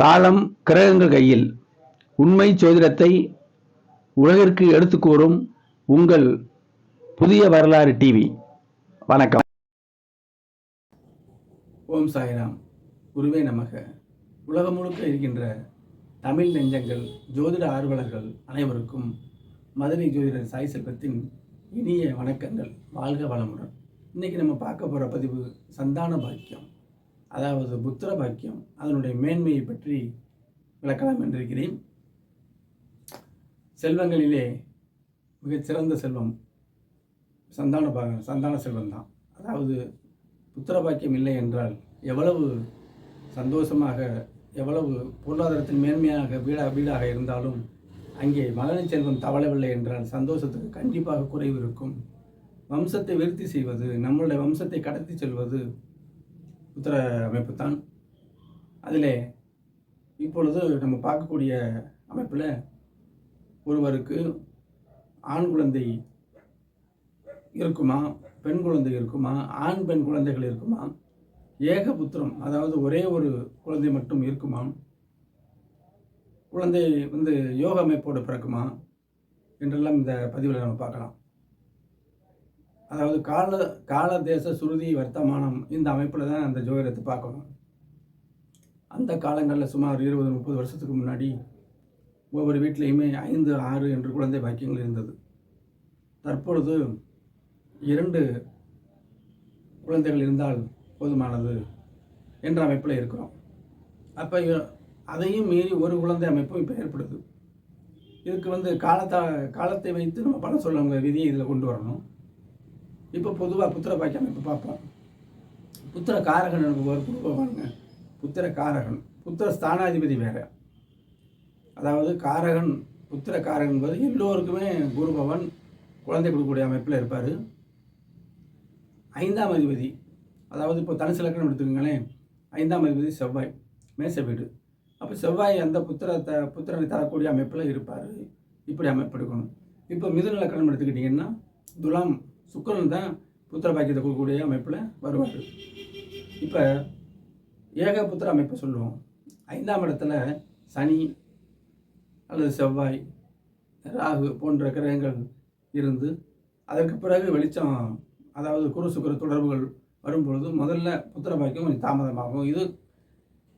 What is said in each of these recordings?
காலம் கிரகங்கள் கையில். உண்மை சோதிடத்தை உலகிற்கு எடுத்து கூறும் உங்கள் புதிய வரலாறு டிவி வணக்கம். ஓம் சாய்ராம். குருவே நமக. உலகம் முழுக்க இருக்கின்ற தமிழ் நெஞ்சங்கள் ஜோதிட ஆர்வலர்கள் அனைவருக்கும் மதுரை ஜோதிடர் சாய் செல்வத்தின் இனிய வணக்கங்கள். வாழ்க வளமுடன். இன்னைக்கு நம்ம பார்க்க போகிற பதிவு சந்தான பாக்கியம். அதாவது புத்திர பாக்கியம் அதனுடைய மேன்மையை பற்றி விளக்கலாம் என்றிருக்கிறேன். செல்வங்களிலே மிகச்சிறந்த செல்வம் சந்தான பா சந்தான செல்வம் தான் அதாவது புத்திர பாக்கியம் இல்லை என்றால் எவ்வளவு சந்தோஷமாக எவ்வளவு பொருளாதாரத்தின் மேன்மையாக வீடா வீடாக இருந்தாலும் அங்கே மகனின் செல்வம் தவளவில்லை என்றால் சந்தோஷத்துக்கு கண்டிப்பாக குறைவு இருக்கும். வம்சத்தை விருத்தி செய்வது நம்மளுடைய வம்சத்தை கடத்தி செல்வது உத்தர அமைப்பு தான் அதில் இப்பொழுது நம்ம பார்க்கக்கூடிய அமைப்பில் ஒருவருக்கு ஆண் குழந்தை இருக்குமா பெண் குழந்தை இருக்குமா ஆண் பெண் குழந்தைகள் இருக்குமா ஏக புத்திரம் அதாவது ஒரே ஒரு குழந்தை மட்டும் இருக்குமா குழந்தை வந்து யோக அமைப்போடு பிறக்குமா என்றெல்லாம் இந்த பதிவில் நம்ம பார்க்கலாம். அதாவது கால கால தேச சுருதி வர்த்தமானம் இந்த அமைப்பில் தான் அந்த ஜோதிடத்தை பார்க்கணும். அந்த காலங்களில் சுமார் இருபது முப்பது வருஷத்துக்கு முன்னாடி ஒவ்வொரு வீட்லேயுமே ஐந்து ஆறு என்று குழந்தை பாக்கியங்கள் இருந்தது. தற்பொழுது இரண்டு குழந்தைகள் இருந்தால் போதுமானது என்ற அமைப்பில் இருக்கிறோம். அப்போ அதையும் மீறி ஒரு குழந்தை அமைப்பும் இப்போ ஏற்படுது. இதுக்கு வந்து காலத்தா காலத்தை வைத்து நம்ம பணம் சொல்லுவங்க விதியை இதில் கொண்டு வரணும். இப்போ பொதுவாக புத்திர பாக்கியம் அமைப்பு பார்ப்போம். புத்திர காரகன் எனக்கு ஒரு குடும்பமானுங்க புத்திர காரகன் புத்திர ஸ்தானாதிபதி வேறு. அதாவது காரகன் புத்திர காரகன் என்பது எல்லோருக்குமே குருபவன் குழந்தை கொடுக்கக்கூடிய அமைப்பில் இருப்பார். ஐந்தாம் அதிபதி. அதாவது இப்போ தனுசு லக்கணம் எடுத்துக்கோங்களேன். ஐந்தாம் அதிபதி செவ்வாய் மேச வீடு. அப்போ செவ்வாய் அந்த புத்திரத்தை புத்திரனை தரக்கூடிய அமைப்பில் இருப்பார். இப்படி அமைப்பு எடுக்கணும். இப்போ மிதுன லக்கணம் எடுத்துக்கிட்டிங்கன்னா துலாம் சுக்கிரன் தான் புத்திர பாக்கியத்தை கொடுக்கக்கூடிய அமைப்பில் வருவார். இப்போ ஏக புத்திர அமைப்பை சொல்லுவோம். ஐந்தாம் இடத்துல சனி அல்லது செவ்வாய் ராகு போன்ற கிரகங்கள் இருந்து அதற்கு பிறகு வெளிச்சம் அதாவது குரு சுக்கர தொடர்புகள் வரும்பொழுது முதல்ல புத்திர பாக்கியம் கொஞ்சம் தாமதமாகும். இது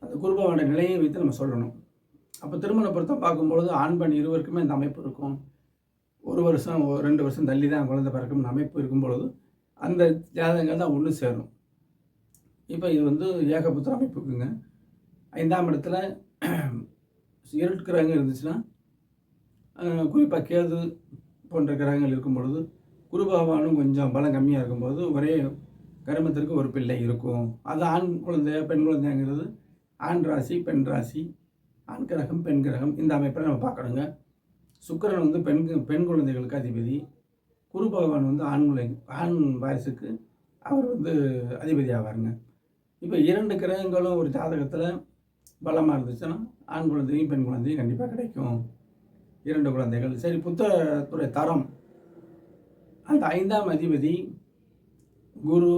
அந்த குருபவனுடைய நிலையை வைத்து நம்ம சொல்லணும். அப்போ திருமண பொருத்தம் பார்க்கும்பொழுது ஆண் பெண் இருவருக்குமே இந்த அமைப்பு இருக்கும். ஒரு வருஷம் ஒரு ரெண்டு வருஷம் தள்ளி தான் குழந்தை பிறக்கும். அமைப்பு இருக்கும் பொழுது அந்த ஜாதகங்கள் தான் ஒன்று சேரும். இப்போ இது வந்து ஏகபுத்திர அமைப்புக்குங்க. ஐந்தாம் இடத்துல இருட்டு கிரகங்கள் இருந்துச்சுன்னா குறிப்பாக கேது போன்ற கிரகங்கள் இருக்கும் பொழுது குரு பகவானும் கொஞ்சம் பலம் கம்மியாக இருக்கும்போது ஒரே கருமத்திற்கு ஒரு பிள்ளை இருக்கும். அது ஆண் குழந்தை பெண் குழந்தைங்கிறது ஆண் ராசி பெண் ராசி ஆண் கிரகம் பெண் கிரகம் இந்த அமைப்பில் நம்ம பார்க்கணுங்க. சுக்கிரன் வந்து பெண் பெண் குழந்தைகளுக்கு அதிபதி. குரு பகவான் வந்து ஆண் குழந்தை ஆண் வாரிசுக்கு அவர் வந்து அதிபதி ஆவாருங்க. இப்போ இரண்டு கிரகங்களும் ஒரு ஜாதகத்தில் பலமாக இருந்துச்சுன்னா ஆண் குழந்தையும் பெண் குழந்தையும் கண்டிப்பாக கிடைக்கும். இரண்டு குழந்தைகள். சரி புத்தகத்துறை தரம். அந்த ஐந்தாம் அதிபதி குரு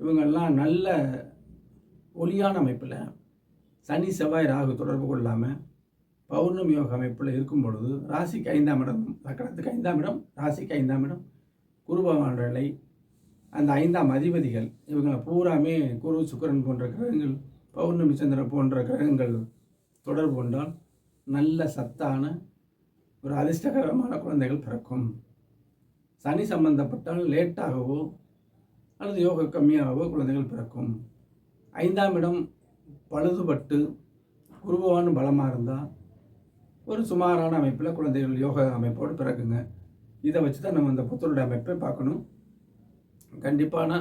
இவங்கெல்லாம் நல்ல ஒளியான அமைப்பில் சனி செவ்வாய் ராகு தொடர்பு கொள்ளாமல் பௌர்ணமி யோக அமைப்பில் இருக்கும் பொழுது ராசிக்கு ஐந்தாம் இடம் லக்கணத்துக்கு ஐந்தாம் இடம் ராசிக்கு ஐந்தாம் இடம் குரு பகவான் நிலை அந்த ஐந்தாம் அதிபதிகள் இவங்க பூராமே குரு சுக்கரன் போன்ற கிரகங்கள் பௌர்ணமி சந்திரன் போன்ற கிரகங்கள் தொடர்பு கொண்டால் நல்ல சத்தான ஒரு அதிர்ஷ்டகரமான குழந்தைகள் பிறக்கும். சனி சம்பந்தப்பட்டால் லேட்டாகவோ அல்லது யோக கம்மியாகவோ குழந்தைகள் பிறக்கும். ஐந்தாம் இடம் பழுதுபட்டு குருபவான் பலமாக இருந்தால் ஒரு சுமாரான அமைப்பில் குழந்தைகள் யோக அமைப்போடு பிறக்குங்க. இதை வச்சு தான் நம்ம இந்த புத்தருடைய அமைப்பை பார்க்கணும். கண்டிப்பான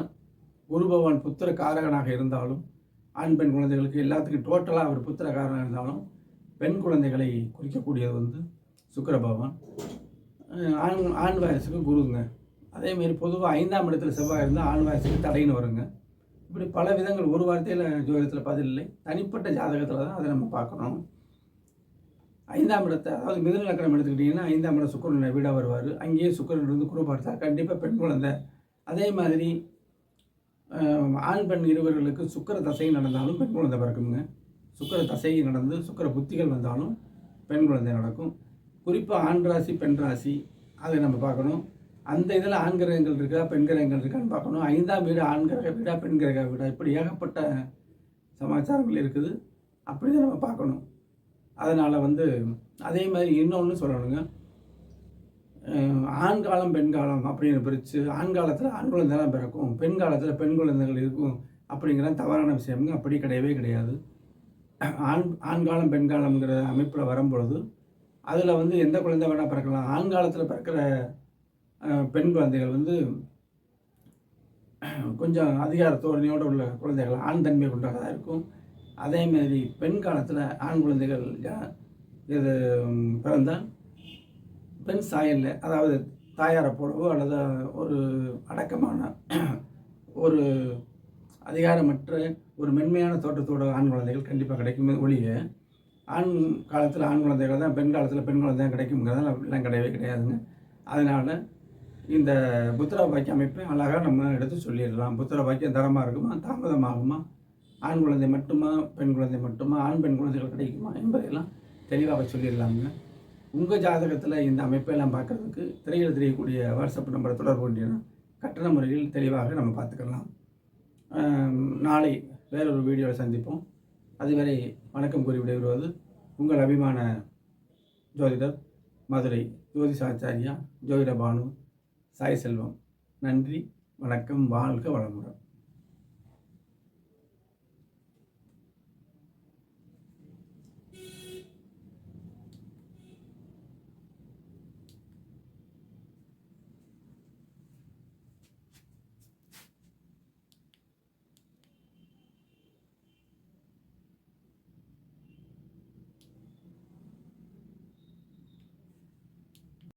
குரு பகவான் புத்திர காரகனாக இருந்தாலும் ஆண் பெண் குழந்தைகளுக்கு எல்லாத்துக்கும் டோட்டலாக அவர் புத்திர காரகனாக இருந்தாலும் பெண் குழந்தைகளை குறிக்கக்கூடியது வந்து சுக்கர பகவான். ஆண் ஆண் வாரிசுக்கு குருங்க. அதேமாரி பொதுவாக ஐந்தாம் இடத்துல செவ்வாய் இருந்தால் ஆண் வாரிசுக்கு தடைன்னு வருங்க. இப்படி பல விதங்கள் ஒரு வார்த்தையில் ஜோதிடத்தில் பதில் இல்லை. தனிப்பட்ட ஜாதகத்தில் தான் அதை நம்ம பார்க்கணும். ஐந்தாம் இடத்தை அதாவது மிதுன லக்கணம் எடுத்துக்கிட்டிங்கன்னா ஐந்தாம் இடம் சுக்கரன் வீடாக வருவார். அங்கேயே சுக்கரன் வந்து குரு பார்த்தா கண்டிப்பாக பெண் குழந்தை. அதே மாதிரி ஆண் பெண் இருவர்களுக்கு சுக்கிர தசை நடந்தாலும் பெண் குழந்தை பிறக்குங்க. சுக்கர தசை நடந்து சுக்கர புத்திகள் வந்தாலும் பெண் குழந்தை நடக்கும். குறிப்பாக ஆண் ராசி பெண் ராசி அதை நம்ம பார்க்கணும். அந்த இதில் ஆண் கிரகங்கள் இருக்கா பெண் கிரகங்கள் இருக்கான்னு பார்க்கணும். ஐந்தாம் வீடு ஆண் கிரக வீடா பெண் கிரக வீடா? இப்படி ஏகப்பட்ட சமாச்சாரங்கள் இருக்குது. அப்படி தான் நம்ம பார்க்கணும். அதனால் வந்து அதே மாதிரி இன்னொன்று சொல்லணுங்க. ஆண்காலம் ஆண் காலம் பெண் காலம் அப்படின்னு பிரித்து ஆண் காலத்தில் ஆண் குழந்தைலாம் பிறக்கும் பெண் காலத்தில் பெண் குழந்தைகள் இருக்கும் அப்படிங்கிற தவறான விஷயம்ங்க. அப்படி கிடையவே கிடையாது. ஆண் ஆண் காலம் பெண் காலம்ங்கிற அமைப்பில் வரும்பொழுது அதில் வந்து எந்த குழந்தை வேணால் பிறக்கலாம். ஆண் காலத்தில் பிறக்கிற பெண் குழந்தைகள் வந்து கொஞ்சம் அதிகார தோரணையோடு உள்ள குழந்தைகள் ஆண் தன்மை கொண்டதாக இருக்கும். அதே மாதிரி பெண் காலத்தில் ஆண் குழந்தைகள் இது பிறந்தால் பெண் சாயலில் அதாவது தாயாரை போலவோ அல்லது ஒரு அடக்கமான ஒரு அதிகாரமற்ற ஒரு மென்மையான தோற்றத்தோட ஆண் குழந்தைகள் கண்டிப்பாக கிடைக்கும் ஒழிய ஆண் காலத்தில் ஆண் குழந்தைகள் தான் பெண் காலத்தில் பெண் குழந்தை தான் கிடைக்குங்கிறதால அப்படிலாம் கிடையவே கிடையாதுங்க. அதனால் இந்த புத்திர பாக்கிய அமைப்பை அழகாக நம்ம எடுத்து சொல்லிடலாம். புத்திர பாக்கியம் தரமாக இருக்குமா தாமதமாகுமா? ஆண் குழந்தை மட்டுமா பெண் குழந்தை மட்டுமா ஆண் பெண் குழந்தைகள் கிடைக்குமா என்பதையெல்லாம் தெளிவாக சொல்லிடலாமுங்க உங்கள் ஜாதகத்தில் இந்த அமைப்பெல்லாம் பார்க்குறதுக்கு திரையில் தெரியக்கூடிய வாட்ஸ்அப் நம்பரை தொடர்பு கொண்டீங்கன்னா கட்டண முறையில் தெளிவாக நம்ம பார்த்துக்கலாம். நாளை வேறொரு வீடியோவில் சந்திப்போம். அதுவரை வணக்கம் கூறி விடைபெறுவது உங்கள் அபிமான ஜோதிடர் மதுரை ஜோதிஷாச்சாரியா ஜோதிட பானு சாய் செல்வம் நன்றி வணக்கம் வாழ்க வளமுடன்.